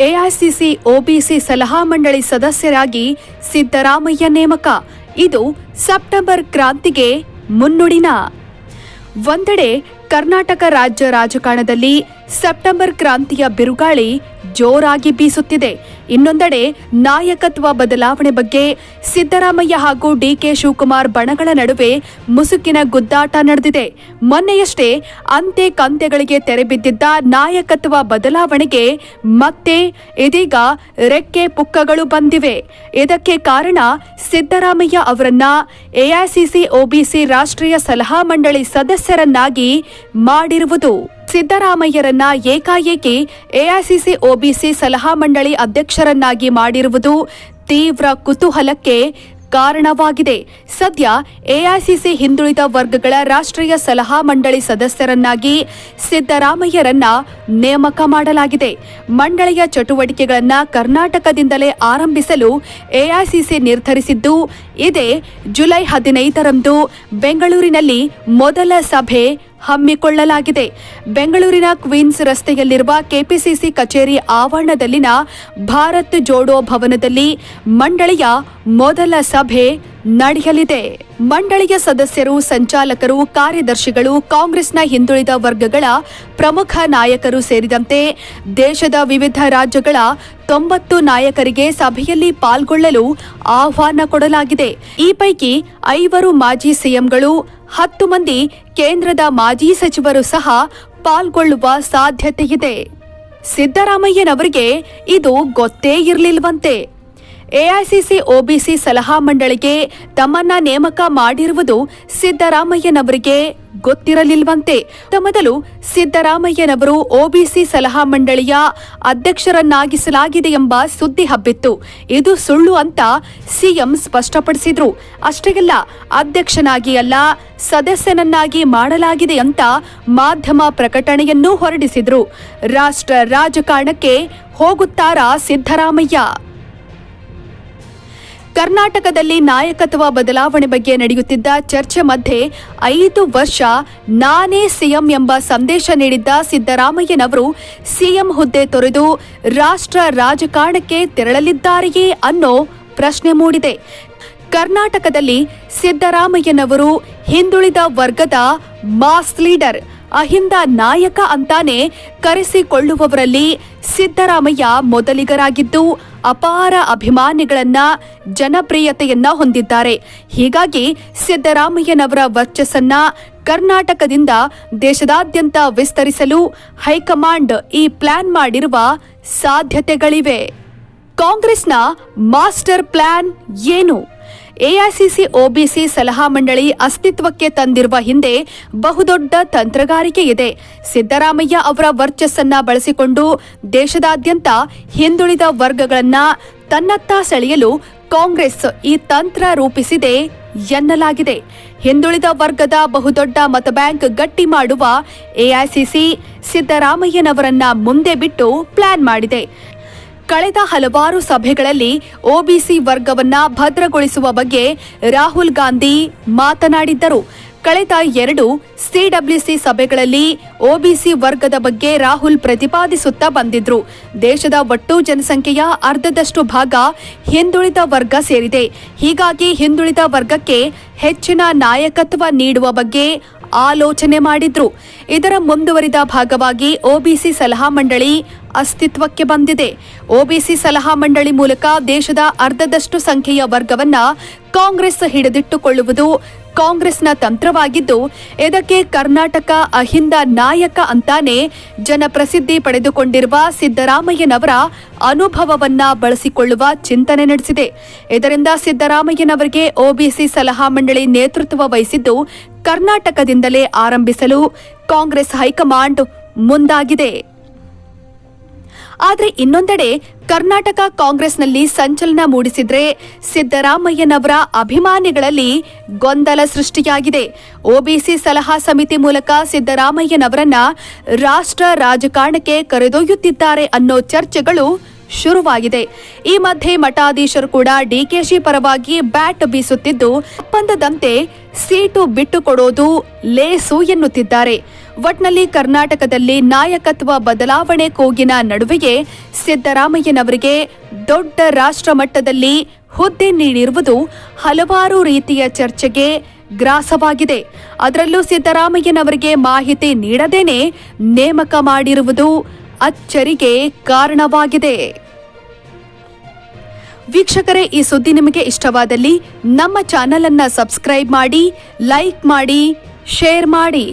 AICC OBC ಸಲಹಾ ಮಂಡಳಿ ಸದಸ್ಯರಾಗಿ ಸಿದ್ದರಾಮಯ್ಯ ನೇಮಕ. ಇದು ಸೆಪ್ಟೆಂಬರ್ ಕ್ರಾಂತಿಗೆ ಮುನ್ನುಡಿನ. ಒಂದೆಡೆ ಕರ್ನಾಟಕ ರಾಜ್ಯ ರಾಜಕಾರಣದಲ್ಲಿ ಸೆಪ್ಟೆಂಬರ್ ಕ್ರಾಂತಿಯ ಬಿರುಗಾಳಿ ಜೋರಾಗಿ ಬೀಸುತ್ತಿದೆ. ಇನ್ನೊಂದೆಡೆ ನಾಯಕತ್ವ ಬದಲಾವಣೆ ಬಗ್ಗೆ ಸಿದ್ದರಾಮಯ್ಯ ಹಾಗೂ ಡಿಕೆ ಶಿವಕುಮಾರ್ ಬಣಗಳ ನಡುವೆ ಮುಸುಕಿನ ಗುದ್ದಾಟ ನಡೆದಿದೆ. ಮೊನ್ನೆಯಷ್ಟೇ ಅಂತೆ ಕಂತೆಗಳಿಗೆ ತೆರೆಬಿದ್ದಿದ್ದ ನಾಯಕತ್ವ ಬದಲಾವಣೆಗೆ ಮತ್ತೆ ಇದೀಗ ರೆಕ್ಕೆ ಪುಕ್ಕಗಳು ಬಂದಿವೆ. ಇದಕ್ಕೆ ಕಾರಣ ಸಿದ್ದರಾಮಯ್ಯ ಅವರನ್ನ ಎಐಸಿಸಿ ಒಬಿಸಿ ರಾಷ್ಟ್ರೀಯ ಸಲಹಾ ಮಂಡಳಿ ಸದಸ್ಯರನ್ನಾಗಿ ಮಾಡಿರುವುದು. ಸಿದ್ದರಾಮಯ್ಯರನ್ನ ಏಕಾಏಕಿ ಎಐಸಿಸಿ ಒಬಿಸಿ ಸಲಹಾ ಮಂಡಳಿ ಅಧ್ಯಕ್ಷರನ್ನಾಗಿ ಮಾಡಿರುವುದು ತೀವ್ರ ಕುತೂಹಲಕ್ಕೆ ಕಾರಣವಾಗಿದೆ. ಸದ್ಯ ಎಐಸಿಸಿ ಹಿಂದುಳಿದ ವರ್ಗಗಳ ರಾಷ್ಟ್ರೀಯ ಸಲಹಾ ಮಂಡಳಿ ಸದಸ್ಯರನ್ನಾಗಿ ಸಿದ್ದರಾಮಯ್ಯರನ್ನ ನೇಮಕ ಮಾಡಲಾಗಿದೆ. ಮಂಡಳಿಯ ಚಟುವಟಿಕೆಗಳನ್ನ ಕರ್ನಾಟಕದಿಂದಲೇ ಆರಂಭಿಸಲು ಎಐಸಿಸಿ ನಿರ್ಧರಿಸಿದ್ದು, ಇದೇ ಜುಲೈ ಹದಿನೈದರಂದು ಬೆಂಗಳೂರಿನಲ್ಲಿ ಮೊದಲ ಸಭೆ ಹಮ್ಮಿಕೊಳ್ಳಲಾಗಿದೆ. ಬೆಂಗಳೂರಿನ ಕ್ವೀನ್ಸ್ ರಸ್ತೆಯಲ್ಲಿರುವ ಕೆಪಿಸಿಸಿ ಕಚೇರಿ ಆವರಣದಲ್ಲಿನ ಭಾರತ್ ಜೋಡೋ ಭವನದಲ್ಲಿ ಮಂಡಳಿಯ ಮೊದಲ ಸಭೆ ನಡೆಯಲಿದೆ. ಮಂಡಳಿಯ ಸದಸ್ಯರು, ಸಂಚಾಲಕರು, ಕಾರ್ಯದರ್ಶಿಗಳು, ಕಾಂಗ್ರೆಸ್ನ ಹಿಂದುಳಿದ ವರ್ಗಗಳ ಪ್ರಮುಖ ನಾಯಕರು ಸೇರಿದಂತೆ ದೇಶದ ವಿವಿಧ ರಾಜ್ಯಗಳ ತೊಂಬತ್ತು ನಾಯಕರಿಗೆ ಸಭೆಯಲ್ಲಿ ಪಾಲ್ಗೊಳ್ಳಲು ಆಹ್ವಾನ ಕೊಡಲಾಗಿದೆ. ಈ ಪೈಕಿ ಐವರು ಮಾಜಿ ಸಿಎಂಗಳು, ಹತ್ತು ಮಂದಿ ಕೇಂದ್ರದ ಮಾಜಿ ಸಚಿವರು ಸಹ ಪಾಲ್ಗೊಳ್ಳುವ ಸಾಧ್ಯತೆಯಿದೆ. ಸಿದ್ದರಾಮಯ್ಯನವರಿಗೆ ಇದು ಗೊತ್ತೇ ಇರಲಿಲ್ವಂತೆ. ಎಐಸಿಸಿ ಒಬಿಸಿ ಸಲಹಾ ಮಂಡಳಿಗೆ ತಮ್ಮನ್ನ ನೇಮಕ ಮಾಡಿರುವುದು ಸಿದ್ದರಾಮಯ್ಯನವರಿಗೆ ಗೊತ್ತಿರಲಿಲ್ವಂತೆ. ಮೊದಲು ಸಿದ್ದರಾಮಯ್ಯನವರು ಒಬಿಸಿ ಸಲಹಾ ಮಂಡಳಿಯ ಅಧ್ಯಕ್ಷರನ್ನಾಗಿಸಲಾಗಿದೆ ಎಂಬ ಸುದ್ದಿ ಹಬ್ಬಿತ್ತು. ಇದು ಸುಳ್ಳು ಅಂತ ಸಿಎಂ ಸ್ಪಷ್ಟಪಡಿಸಿದ್ರು. ಅಷ್ಟೇ ಅಲ್ಲ, ಅಧ್ಯಕ್ಷನಾಗಿ ಅಲ್ಲ, ಸದಸ್ಯನನ್ನಾಗಿ ಮಾಡಲಾಗಿದೆ ಅಂತ ಮಾಧ್ಯಮ ಪ್ರಕಟಣೆಯನ್ನೂ ಹೊರಡಿಸಿದ್ರು. ರಾಷ್ಟ್ರ ರಾಜಕಾರಣಕ್ಕೆ ಹೋಗುತ್ತಾರಾ ಸಿದ್ದರಾಮಯ್ಯ? ಕರ್ನಾಟಕದಲ್ಲಿ ನಾಯಕತ್ವ ಬದಲಾವಣೆ ಬಗ್ಗೆ ನಡೆಯುತ್ತಿದ್ದ ಚರ್ಚೆ ಮಧ್ಯೆ ಐದು ವರ್ಷ ನಾನೇ ಸಿಎಂ ಎಂಬ ಸಂದೇಶ ನೀಡಿದ್ದ ಸಿದ್ದರಾಮಯ್ಯನವರು ಸಿಎಂ ಹುದ್ದೆ ತೊರೆದು ರಾಷ್ಟ್ರ ರಾಜಕಾರಣಕ್ಕೆ ತೆರಳಲಿದ್ದಾರೆಯೇ ಅನ್ನೋ ಪ್ರಶ್ನೆ ಮೂಡಿದೆ. ಕರ್ನಾಟಕದಲ್ಲಿ ಸಿದ್ದರಾಮಯ್ಯನವರು ಹಿಂದುಳಿದ ವರ್ಗದ ಮಾಸ್ ಲೀಡರ್. ಅಹಿಂದ ನಾಯಕ ಅಂತಾನೆ ಕರೆಸಿಕೊಳ್ಳುವವರಲ್ಲಿ ಸಿದ್ದರಾಮಯ್ಯ ಮೊದಲಿಗರಾಗಿದ್ದು ಅಪಾರ ಅಭಿಮಾನಿಗಳನ್ನ ಜನಪ್ರಿಯತೆಯನ್ನ ಹೊಂದಿದ್ದಾರೆ. ಹೀಗಾಗಿ ಸಿದ್ದರಾಮಯ್ಯನವರ ವರ್ಚಸ್ಸನ್ನ ಕರ್ನಾಟಕದಿಂದ ದೇಶದಾದ್ಯಂತ ವಿಸ್ತರಿಸಲು ಹೈಕಮಾಂಡ್ ಈ ಪ್ಲಾನ್ ಮಾಡಿರುವ ಸಾಧ್ಯತೆಗಳಿವೆ. ಕಾಂಗ್ರೆಸ್ನ ಮಾಸ್ಟರ್ ಪ್ಲಾನ್ ಏನು? ಎಐಸಿಸಿ ಒಬಿಸಿ ಸಲಹಾ ಮಂಡಳಿ ಅಸ್ತಿತ್ವಕ್ಕೆ ತಂದಿರುವ ಹಿಂದೆ ಬಹುದೊಡ್ಡ ತಂತ್ರಗಾರಿಕೆ ಇದೆ. ಸಿದ್ದರಾಮಯ್ಯ ಅವರ ವರ್ಚಸ್ಸನ್ನ ಬಳಸಿಕೊಂಡು ದೇಶದಾದ್ಯಂತ ಹಿಂದುಳಿದ ವರ್ಗಗಳನ್ನ ತನ್ನತ್ತ ಸೆಳೆಯಲು ಕಾಂಗ್ರೆಸ್ ಈ ತಂತ್ರ ರೂಪಿಸಿದೆ ಎನ್ನಲಾಗಿದೆ. ಹಿಂದುಳಿದ ವರ್ಗದ ಬಹುದೊಡ್ಡ ಮತಬ್ಯಾಂಕ್ ಗಟ್ಟಿ ಮಾಡುವ ಎಐಸಿಸಿ ಸಿದ್ದರಾಮಯ್ಯನವರನ್ನ ಮುಂದೆ ಬಿಟ್ಟು ಪ್ಲಾನ್ ಮಾಡಿದೆ. ಕಳೆದ ಹಲವಾರು ಸಭೆಗಳಲ್ಲಿ ಒಬಿಸಿ ವರ್ಗವನ್ನ ಭದ್ರಗೊಳಿಸುವ ಬಗ್ಗೆ ರಾಹುಲ್ ಗಾಂಧಿ ಮಾತನಾಡಿದ್ದರು. ಕಳೆದ ಎರಡು ಸಿಡಬ್ಲ್ಯೂಸಿ ಸಭೆಗಳಲ್ಲಿ ಒಬಿಸಿ ವರ್ಗದ ಬಗ್ಗೆ ರಾಹುಲ್ ಪ್ರತಿಪಾದಿಸುತ್ತಾ ಬಂದಿದ್ರು. ದೇಶದ ಒಟ್ಟು ಜನಸಂಖ್ಯೆಯ ಅರ್ಧದಷ್ಟು ಭಾಗ ಹಿಂದುಳಿದ ವರ್ಗ ಸೇರಿದೆ. ಹೀಗಾಗಿ ಹಿಂದುಳಿದ ವರ್ಗಕ್ಕೆ ಹೆಚ್ಚಿನ ನಾಯಕತ್ವ ನೀಡುವ ಬಗ್ಗೆ ಆಲೋಚನೆ ಮಾಡಿದ್ರು. ಇದರ ಮುಂದುವರಿದ ಭಾಗವಾಗಿ ಒಬಿಸಿ ಸಲಹಾ ಮಂಡಳಿ ಅಸ್ತಿತ್ವಕ್ಕೆ ಬಂದಿದೆ. ಒಬಿಸಿ ಸಲಹಾ ಮಂಡಳಿ ಮೂಲಕ ದೇಶದ ಅರ್ಧದಷ್ಟು ಸಂಖ್ಯೆಯ ವರ್ಗವನ್ನ ಕಾಂಗ್ರೆಸ್ ಹಿಡಿದಿಟ್ಟುಕೊಳ್ಳುವುದು ಕಾಂಗ್ರೆಸ್ನ ತಂತ್ರವಾಗಿದ್ದು ಇದಕ್ಕೆ ಕರ್ನಾಟಕ ಅಹಿಂದ ನಾಯಕ ಅಂತಾನೆ ಜನಪ್ರಸಿದ್ಧಿ ಪಡೆದುಕೊಂಡಿರುವ ಸಿದ್ದರಾಮಯ್ಯನವರ ಅನುಭವವನ್ನ ಬಳಸಿಕೊಳ್ಳುವ ಚಿಂತನೆ ನಡೆಸಿದೆ. ಇದರಿಂದ ಸಿದ್ದರಾಮಯ್ಯನವರಿಗೆ ಒಬಿಸಿ ಸಲಹಾ ಮಂಡಳಿ ನೇತೃತ್ವ ವಹಿಸಿದ್ದು, ಕರ್ನಾಟಕದಿಂದಲೇ ಆರಂಭಿಸಲು ಕಾಂಗ್ರೆಸ್ ಹೈಕಮಾಂಡ್ ಮುಂದಾಗಿದೆ. ಆದರೆ ಇನ್ನೊಂದೆಡೆ ಕರ್ನಾಟಕ ಕಾಂಗ್ರೆಸ್ನಲ್ಲಿ ಸಂಚಲನ ಮೂಡಿಸಿದ್ರೆ ಸಿದ್ದರಾಮಯ್ಯನವರ ಅಭಿಮಾನಿಗಳಲ್ಲಿ ಗೊಂದಲ ಸೃಷ್ಟಿಯಾಗಿದೆ. ಒಬಿಸಿ ಸಲಹಾ ಸಮಿತಿ ಮೂಲಕ ಸಿದ್ದರಾಮಯ್ಯನವರನ್ನ ರಾಷ್ಟ್ರ ರಾಜಕಾರಣಕ್ಕೆ ಕರೆದೊಯ್ಯುತ್ತಿದ್ದಾರೆ ಅನ್ನೋ ಚರ್ಚೆಗಳು ಶುರುವಾಗಿದೆ. ಈ ಮಧ್ಯೆ ಮಠಾಧೀಶರು ಕೂಡ ಡಿಕೆಶಿ ಪರವಾಗಿ ಬ್ಯಾಟ್ ಬೀಸುತ್ತಿದ್ದು ಒಪ್ಪಂದದಂತೆ ಸೀಟು ಬಿಟ್ಟುಕೊಡೋದು ಲೇಸು ಎನ್ನುತ್ತಿದ್ದಾರೆ. ಒಟ್ನಲ್ಲಿ ಕರ್ನಾಟಕದಲ್ಲಿ ನಾಯಕತ್ವ ಬದಲಾವಣೆ ಕೂಗಿನ ನಡುವೆಯೇ ಸಿದ್ದರಾಮಯ್ಯನವರಿಗೆ ದೊಡ್ಡ ರಾಷ್ಟ್ರ ಮಟ್ಟದಲ್ಲಿ ಹುದ್ದೆ ನೀಡಿರುವುದು ಹಲವಾರು ರೀತಿಯ ಚರ್ಚೆಗೆ ಗ್ರಾಸವಾಗಿದೆ. ಅದರಲ್ಲೂ ಸಿದ್ದರಾಮಯ್ಯನವರಿಗೆ ಮಾಹಿತಿ ನೀಡದೇನೆ ನೇಮಕ ಮಾಡಿರುವುದು ಅಚ್ಚರಿಗೆ ಕಾರಣವಾಗಿದೆ. ವೀಕ್ಷಕರೇ, ಈ ಸುದ್ದಿ ನಿಮಗೆ ಇಷ್ಟವಾದಲ್ಲಿ ನಮ್ಮ ಚಾನೆಲ್ ಅನ್ನ ಸಬ್ಸ್ಕ್ರೈಬ್ ಮಾಡಿ, ಲೈಕ್ ಮಾಡಿ, ಶೇರ್ ಮಾಡಿ.